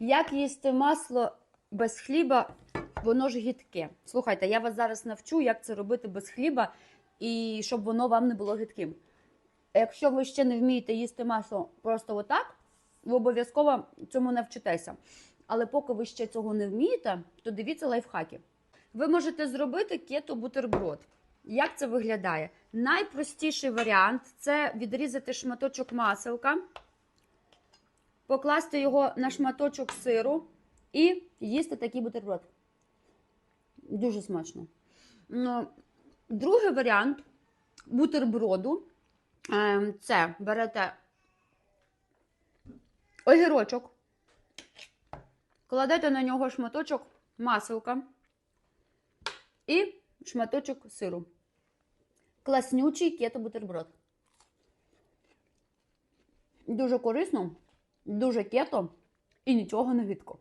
Як їсти масло без хліба, воно ж гідке. Слухайте, я вас зараз навчу, як це робити без хліба, і щоб воно вам не було гидким. Якщо ви ще не вмієте їсти масло просто отак, ви обов'язково цьому навчитеся. Але поки ви ще цього не вмієте, то дивіться лайфхаки. Ви можете зробити кето-бутерброд. Як це виглядає? Найпростіший варіант це відрізати шматочок маселка, покласти його на шматочок сиру і їсти такий бутерброд. Дуже смачно. Ну, другий варіант бутерброду е, це берете огірочок, кладете на нього шматочок маселка і шматочок сиру. Класнючий кето-бутерброд. Дуже корисно, дуже кето і нічого не гидко.